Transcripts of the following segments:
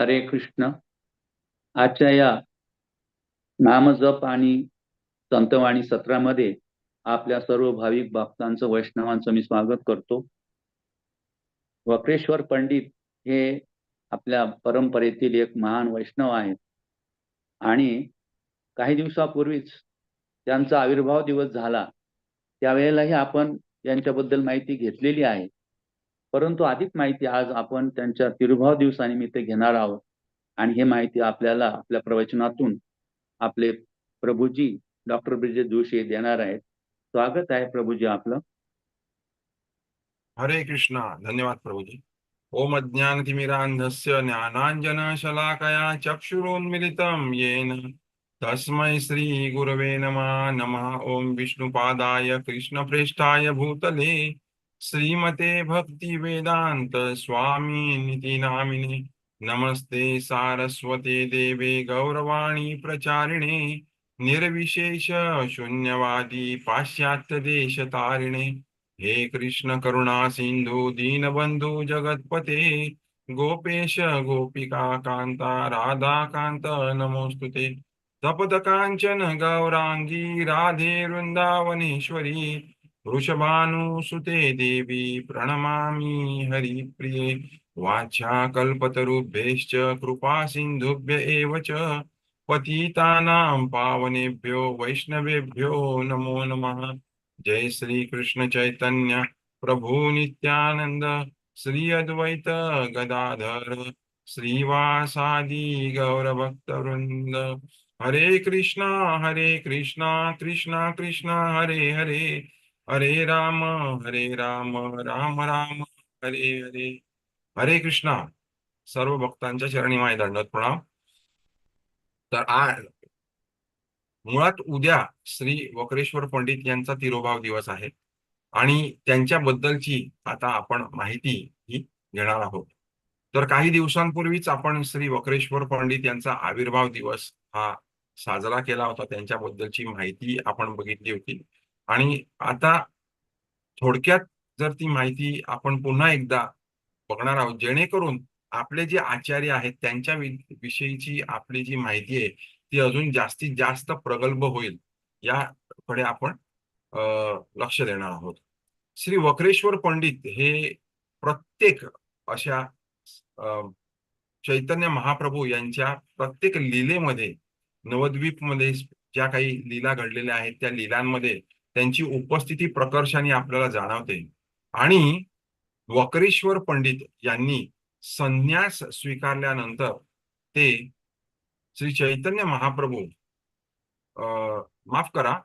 हरे कृष्ण. आजच्या या नामजप आणि संतवाणी सत्रामध्ये आपल्या सर्व भाविक भक्तांचं वैष्णवांचं मी स्वागत करतो. वक्रेश्वर पंडित हे आपल्या परंपरेतील एक महान वैष्णव आहेत. आणि काही दिवसापूर्वीच त्यांचा आविर्भाव दिवस झाला. त्यावेळेलाही आपण यांच्याबद्दल माहिती घेतलेली आहे. परंतु अधिक माहिती आज आपण त्यांच्या तिरुभाव दिवसानिमित्त घेणार आहोत. आणि हे माहिती आपल्याला आपल्या प्रवचनातून आपले प्रभूजी डॉक्टर ब्रिजेश जोशी देणार आहेत. स्वागत आहे प्रभूजी आपलं. हरे कृष्णा. धन्यवाद प्रभुजी. ओम अज्ञानतिमिरान्धस्य ज्ञानांजन शलाकया चक्षुरोन्मिलितं येन तस्मै श्री गुरवे नमः. नमः. ओम विष्णुपादाय कृष्णप्रेष्ठाय भूतले श्रीमते भक्ती वेदांत स्वामी निति नामिने नमस्ते सारस्वते देवे गौरवाणी प्रचारिणे। निर्विशेष शून्यवादी पाश्चात्य देश तारिणे। हे कृष्ण करुणा सिंधू दीनबंधू जगतपते। गोपेश गोपिका कांता राधा कांत नमोस्तुते। तपद कांचन गौरांगी राधे वृंदावनेश्वरी। वृषभानुसुते देवी प्रणमामि हरिप्रिये। वाचा कल्पतरुभ्यश्च कृपा एव च। पतितानां पावनेभ्यो वैष्णवेभ्यो नमो नमः। जय श्री कृष्ण चैतन्य प्रभु नित्यानंद श्री अद्वैत गदाधर श्रीवासादि गौर हरे कृष्णा हरे कृष्णा कृष्णा कृष्णा हरे हरे। हरे राम हरे राम राम राम हरे हरे. हरे कृष्णा. सर्व भक्तांच्या चरणी माय दंडत प्रणाम. तर आज मुळात उद्या श्री वक्रेश्वर पंडित यांचा तिरोभाव दिवस आहे आणि त्यांच्याबद्दलची आता आपण माहिती ही घेणार आहोत. तर काही दिवसांपूर्वीच आपण श्री वक्रेश्वर पंडित यांचा आविर्भाव दिवस हा साजरा केला होता. त्यांच्याबद्दलची माहिती आपण बघितली होती. आणि आता थोडक्यात जर ती माहिती आपण पुन्हा एकदा बघणार आहोत जेणेकरून आपले जे आचार्य आहेत त्यांच्या विषयीची आपली जी माहिती आहे ती अजून जास्तीत जास्त प्रगल्भ होईल याकडे आपण लक्ष देणार आहोत. श्री वक्रेश्वर पंडित हे प्रत्येक अशा चैतन्य महाप्रभू यांच्या प्रत्येक लीलेमध्ये नवद्वीपमध्ये ज्या काही लीला घडलेल्या आहेत त्या लीलांमध्ये त्यांची उपस्थिती प्रकर्षाने आपल्याला जाणवते. आणि वक्रेश्वर पंडित यांनी संन्यास स्वीकारल्यानंतर ते श्री चैतन्य महाप्रभू माफ करा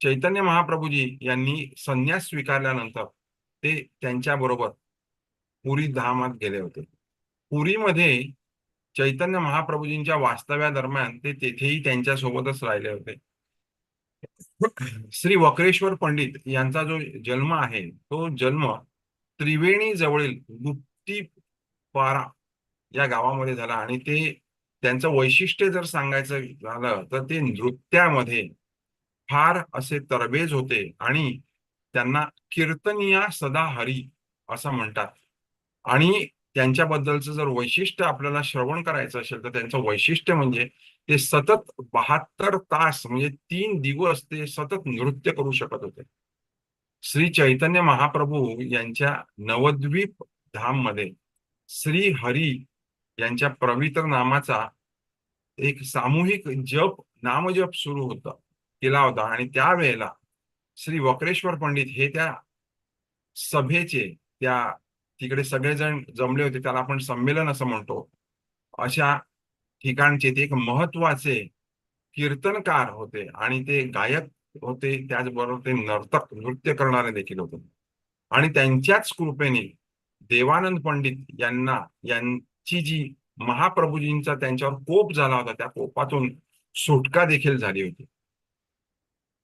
चैतन्य महाप्रभूजी यांनी संन्यास स्वीकारल्यानंतर ते त्यांच्या बरोबर पुरी धामात गेले होते. पुरीमध्ये चैतन्य महाप्रभूजींच्या वास्तव्यादरम्यान ते तेथेही त्यांच्या सोबतच राहिले होते. श्री वक्रेश्वर पंडित यांचा जो जन्म आहे तो जन्म त्रिवेणी जवळील गुप्ती पारा या गावामध्ये झाला. आणि ते त्यांचं वैशिष्ट्य जर सांगायचं झालं तर ते नृत्यामध्ये फार असे तरबेज होते आणि त्यांना कीर्तनिया सदा हरी असं म्हणतात. आणि त्यांच्याबद्दलचं जर वैशिष्ट्य आपल्याला श्रवण करायचं असेल तर त्यांचं वैशिष्ट्य म्हणजे ते सतत बहात्तर तास म्हणजे तीन दिवस ते सतत नृत्य करू शकत होते. श्री चैतन्य महाप्रभू यांच्या नवद्वीप धाममध्ये श्री हरी यांच्या पवित्र नामाचा एक सामूहिक जप नामजप सुरू होता केला होता. आणि त्यावेळेला श्री वक्रेश्वर पंडित हे त्या सभेचे त्या तिकडे सगळेजण जमले होते. त्याला आपण संमेलन असं म्हणतो. अशा ठिकाणचे ते एक महत्त्वाचे कीर्तनकार होते आणि ते गायक होते त्याचबरोबर ते नर्तक नृत्य करणारे देखील होते. आणि त्यांच्याच कृपेने देवानंद पंडित यांना यांची जी महाप्रभूजींचा त्यांच्यावर कोप झाला होता त्या कोपातून सुटका देखील झाली होती.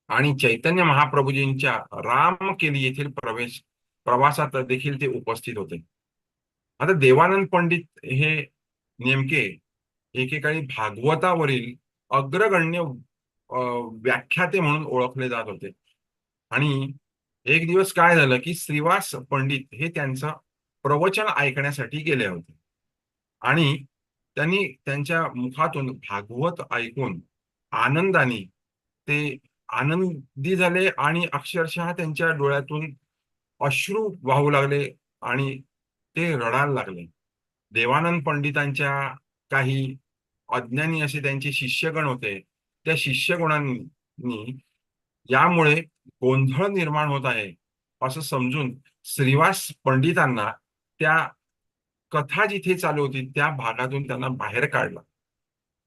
आणि चैतन्य महाप्रभूजींच्या राम केली येथील प्रवेश प्रवासात देखील ते उपस्थित होते. आता देवानंद पंडित हे नेमके एकेकाळी भागवतावरील अग्रगण्य व्याख्याते म्हणून ओळखले जात होते. आणि एक दिवस काय झालं की श्रीवास पंडित हे त्यांचं प्रवचन ऐकण्यासाठी गेले होते. आणि त्यांनी त्यांच्या मुखातून भागवत ऐकून आनंदाने ते आनंदी झाले आणि अक्षरशः त्यांच्या डोळ्यातून अश्रू वाहू लागले आणि ते रडायला लागले. देवानंद पंडितांच्या काही अज्ञानी असे त्यांचे शिष्यगण होते. त्या शिष्यगुणांनी यामुळे गोंधळ निर्माण होत आहे. असं समजून श्रीवास पंडितांना त्या कथा जिथे चालू होती त्या भागातून त्यांना बाहेर काढलं.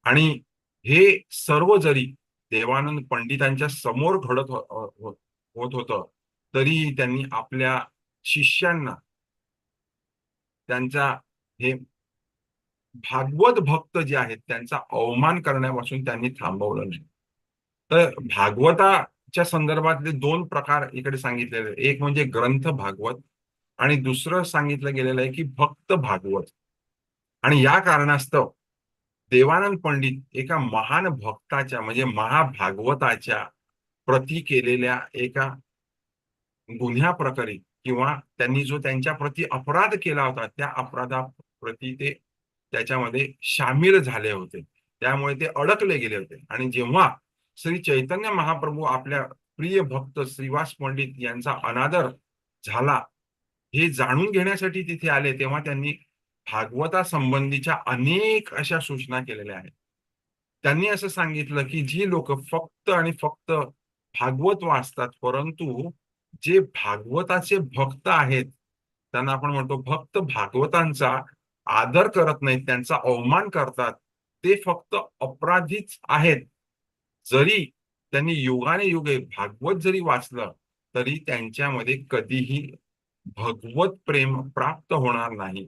आणि हे सर्व जरी देवानंद पंडितांच्या समोर घडत होत होत होतं तरीही त्यांनी आपल्या शिष्यांना त्यांचा हे भागवत भक्त जे आहेत त्यांचा अवमान करण्यापासून त्यांनी थांबवलं नाही तर भागवताच्या संदर्भातले दोन प्रकार इकडे सांगितलेले आहेत. एक म्हणजे ग्रंथ भागवत आणि दुसरं सांगितलं गेलेलं आहे की भक्त भागवत आणि या कारणास्तव देवानंद पंडित एका महान भक्ताच्या म्हणजे महाभागवताच्या प्रती केलेल्या एका गुन्ह्या प्रकारे किंवा त्यांनी जो त्यांच्या प्रती अपराध केला होता त्या अपराधाप्रती ते त्याच्यामध्ये सामील झाले होते. त्यामुळे ते अडकले गेले होते. आणि जेव्हा श्री चैतन्य महाप्रभू आपल्या प्रिय भक्त श्रीवास पंडित यांचा अनादर झाला हे जाणून घेण्यासाठी तिथे आले तेव्हा त्यांनी भागवता संबंधीच्या अनेक अशा सूचना केलेल्या आहेत. त्यांनी असं सांगितलं की जी लोक फक्त आणि फक्त भागवत वाचतात परंतु जे भागवताचे भक्त आहेत त्यांना आपण म्हणतो भक्त भागवतांचा आदर करत नाहीत त्यांचा अवमान करतात. ते फक्त अपराधीच आहेत. जरी त्यांनी युगाने युगे भागवत जरी वाचलं तरी त्यांच्यामध्ये कधीही भगवत प्रेम प्राप्त होणार नाही.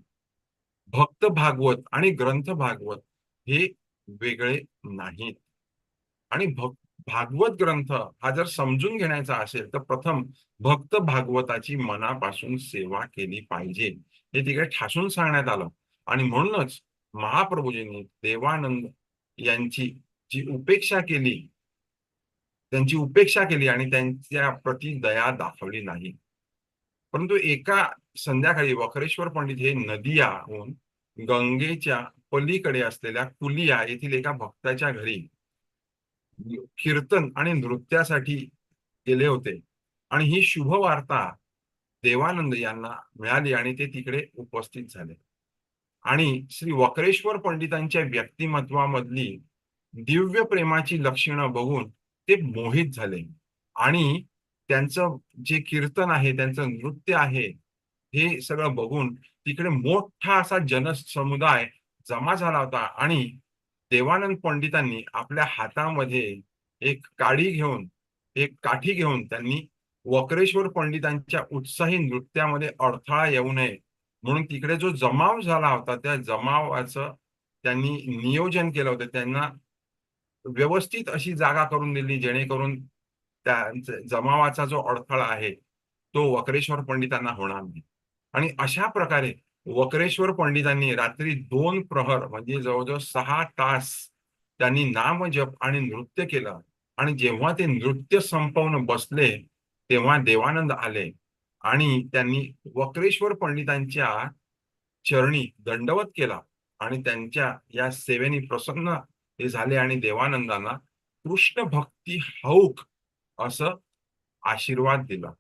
भक्त भागवत आणि ग्रंथ भागवत हे वेगळे नाहीत. आणि भक्त भागवत ग्रंथ हा जर समजून घेण्याचा असेल तर प्रथम भक्त भागवताची मनापासून सेवा केली पाहिजे. हे तिकडे ठासून सांगण्यात आलं. आणि म्हणूनच महाप्रभूजींनी देवानंद यांची जी उपेक्षा केली त्यांची उपेक्षा केली आणि त्यांच्या प्रती दया दाखवली नाही. परंतु एका संध्याकाळी वक्रेश्वर पंडित हे नदियाहून गंगेच्या पलीकडे असलेल्या कुलिया येथील एका भक्ताच्या घरी कीर्तन आणि नृत्यासाठी गेले होते. आणि ही शुभ वार्ता देवानंद यांना मिळाली आणि ते तिकडे उपस्थित झाले. आणि श्री वक्रेश्वर पंडितांच्या व्यक्तिमत्वामधली दिव्य प्रेमाची लक्षणं बघून ते मोहित झाले. आणि त्यांचं जे कीर्तन आहे त्यांचं नृत्य आहे हे सगळं बघून तिकडे मोठा असा जनसमुदाय जमा झाला होता. आणि देवानंद पंडितांनी आपल्या हातामध्ये एक काडी घेऊन एक काठी घेऊन त्यांनी वक्रेश्वर पंडितांच्या उत्साही नृत्यामध्ये अडथळा येऊ नये म्हणून तिकडे जो जमाव झाला होता त्या जमावाचं त्यांनी नियोजन केलं होतं. त्यांना व्यवस्थित अशी जागा करून दिली जेणेकरून त्या जमावाचा जो अडथळा आहे तो वक्रेश्वर पंडितांना होणार नाही. आणि अशा प्रकारे वक्रेश्वर पंडितांनी रात्री दोन प्रहर म्हणजे जवळजवळ सहा तास त्यांनी नामजप आणि नृत्य केलं. आणि जेव्हा ते नृत्य संपवून बसले तेव्हा देवानंद आले. आणि त्यांनी वक्रेश्वर पंडितांच्या चरणी दंडवत केला आणि त्यांच्या या सेवेने प्रसन्न हे झाले आणि देवानंदांना कृष्ण भक्ती हौक असं आशीर्वाद दिला.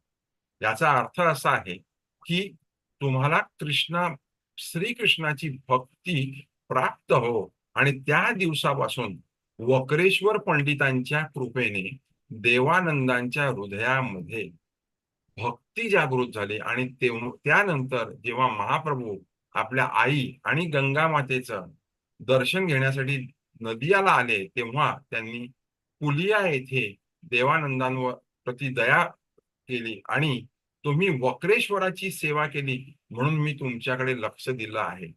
याचा अर्थ असा आहे की तुम्हाला कृष्णा श्रीकृष्णाची भक्ती प्राप्त हो आणि त्या दिवसापासून वक्रेश्वर पंडितांच्या कृपेने देवानंदांच्या हृदयामध्ये भक्ती जागृत झाली आणि त्यानंतर जेव्हा महाप्रभू आपल्या आई आणि गंगा मातेचं दर्शन घेण्यासाठी नदियाला आले तेव्हा त्यांनी पुलिया येथे देवानंदांवर प्रति दया केली आणि तुम्ही वक्रेश्वराची सेवा केली म्हणून मी तुमच्याकडे लक्ष दिलं आहे.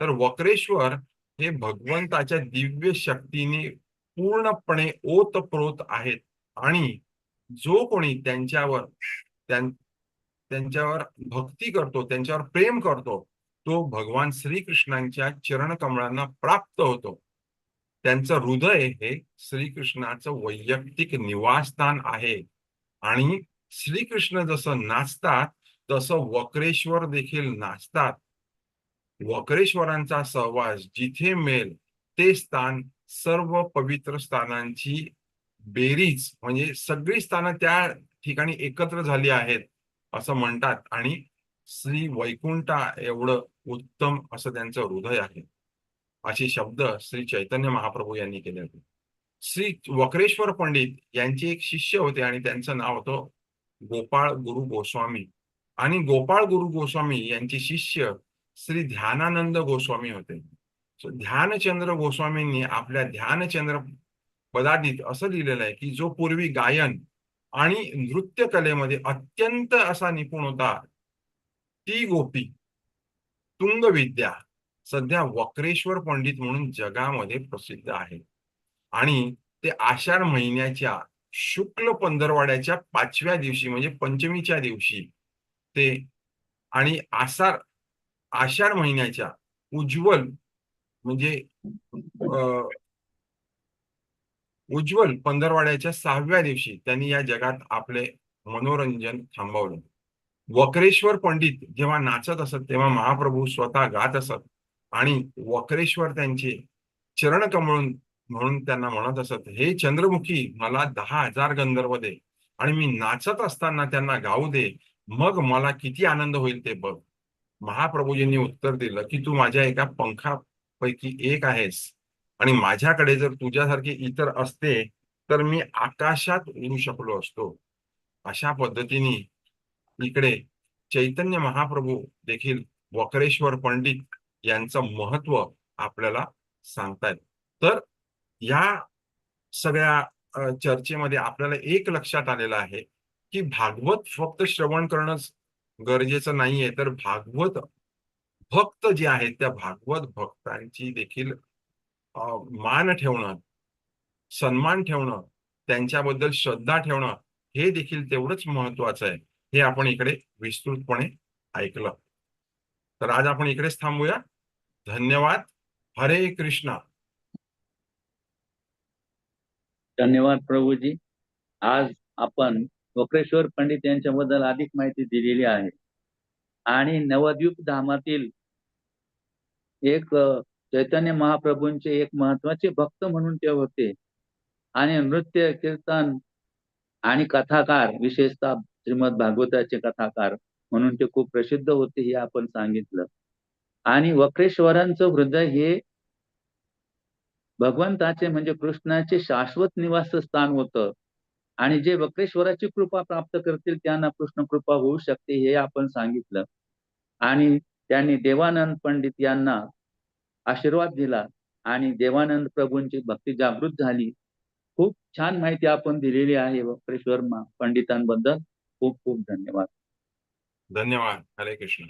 तर वक्रेश्वर हे भगवंताच्या दिव्य शक्तीने पूर्णपणे ओतप्रोत आहेत आणि जो कोणी त्यांच्यावर त्यांच्यावर भक्ती करतो त्यांच्यावर प्रेम करतो तो भगवान श्रीकृष्णांच्या चरणकमळांना प्राप्त होतो. त्यांचं हृदय हे श्रीकृष्णाचं वैयक्तिक निवासस्थान आहे. आणि श्रीकृष्ण जसं नाचतात तसं वक्रेश्वर देखील नाचतात. वक्रेश्वरांचा सहवास जिथे मिळेल ते स्थान सर्व पवित्र स्थानांची बेरीज म्हणजे सगळी स्थानं त्या ठिकाणी एकत्र झाली आहेत असं म्हणतात. आणि श्री वैकुंठा एवढं उत्तम असं त्यांचं हृदय आहे. असे शब्द श्री चैतन्य महाप्रभू यांनी केले होते. श्री वक्रेश्वर पंडित यांचे एक शिष्य होते आणि त्यांचं नाव होतं गोपाळ गुरु गोस्वामी. आणि गोपाळ गुरु गोस्वामी यांचे शिष्य श्री ध्यानानंद गोस्वामी होते. ध्यानचंद्र गोस्वामींनी आपल्या ध्यानचंद्र पदातीत असं लिहिलेलं आहे की जो पूर्वी गायन आणि नृत्य कलेमध्ये अत्यंत असा निपुण होता. ती गोपी. तुंग विद्या सध्या वक्रेश्वर पंडित म्हणून जगामध्ये प्रसिद्ध आहे. आणि ते आषाढ महिन्याच्या शुक्ल पंधरवाड्याच्या पाचव्या दिवशी म्हणजे पंचमीच्या दिवशी ते आणि आषाढ आषाढ महिन्याच्या उज्ज्वल म्हणजे उज्ज्वल पंधरवाड्याच्या सहाव्या दिवशी त्यांनी या जगात आपले मनोरंजन थांबवलं. वक्रेश्वर पंडित जेव्हा नाचत असत तेव्हा महाप्रभू स्वतः गात असत आणि वक्रेश्वर त्यांचे चरण कमळून म्हणून त्यांना म्हणत असत हे चंद्रमुखी मला दहा हजार गंधर्व दे आणि मी नाचत असताना त्यांना गाऊ दे मग मला किती आनंद होईल ते बघ. महाप्रभूजींनी उत्तर दिलं की तू माझ्या एका पंखापैकी एक आहेस. आणि माझ्याकडे जर तुझ्यासारखे इतर असते तर मी आकाशात उडू शकलो असतो. अशा पद्धतीने इकडे चैतन्य महाप्रभू देखील वक्रेश्वर पंडित यांचं महत्त्व आपल्याला सांगतायत. तर या सगळ्या चर्चेमध्ये आपल्याला एक लक्षात आलेलं आहे की भागवत फक्त श्रवण करणं गरजेचं नाहीये. तर भागवत भक्त जे आहेत त्या भागवत भक्तांची देखील मान ठेवणं सन्मान ठेवणं त्यांच्याबद्दल श्रद्धा ठेवणं हे देखील तेवढंच महत्वाचं आहे. हे आपण इकडे विस्तृतपणे ऐकलं. तर आज आपण इकडेच थांबूया. धन्यवाद. हरे कृष्णा. धन्यवाद प्रभूजी. आज आपण वक्रेश्वर पंडित यांच्याबद्दल अधिक माहिती दिलेली आहे. आणि नवद्वीप धामातील एक चैतन्य महाप्रभूंचे एक महत्त्वाचे भक्त म्हणून ते होते. आणि नृत्य कीर्तन आणि कथाकार विशेषतः श्रीमद भागवताचे कथाकार म्हणून ते खूप प्रसिद्ध होते हे आपण सांगितलं. आणि वक्रेश्वरांचं हृदय हे भगवंताचे म्हणजे कृष्णाचे शाश्वत निवासस्थान होतं. आणि जे वक्रेश्वराची कृपा प्राप्त करतील त्यांना कृष्ण कृपा होऊ शकते हे आपण सांगितलं. आणि त्यांनी देवानंद पंडित यांना आशीर्वाद दिला आणि देवानंद प्रभूंची भक्ती जागृत झाली. खूप छान माहिती आपण दिलेली आहे वक्रेश्वर मा- पंडितांबद्दल. खूप खूप धन्यवाद. धन्यवाद. हरे कृष्ण.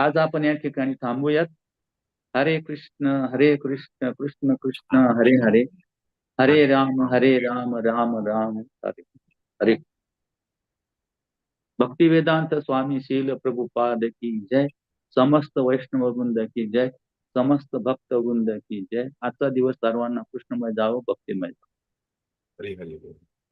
आज आपण या ठिकाणी थांबूयात. हरे कृष्ण हरे कृष्ण कृष्ण कृष्ण हरे हरे. हरे राम हरे राम राम राम हरे हरे. भक्ती वेदांत स्वामी शील प्रभुपाद की जय. समस्त वैष्णव वृंद की जय. समस्त भक्त वृंद की जय. आजचा दिवस सर्वांना कृष्णमय जावं भक्तिमय जावं. हरी हरी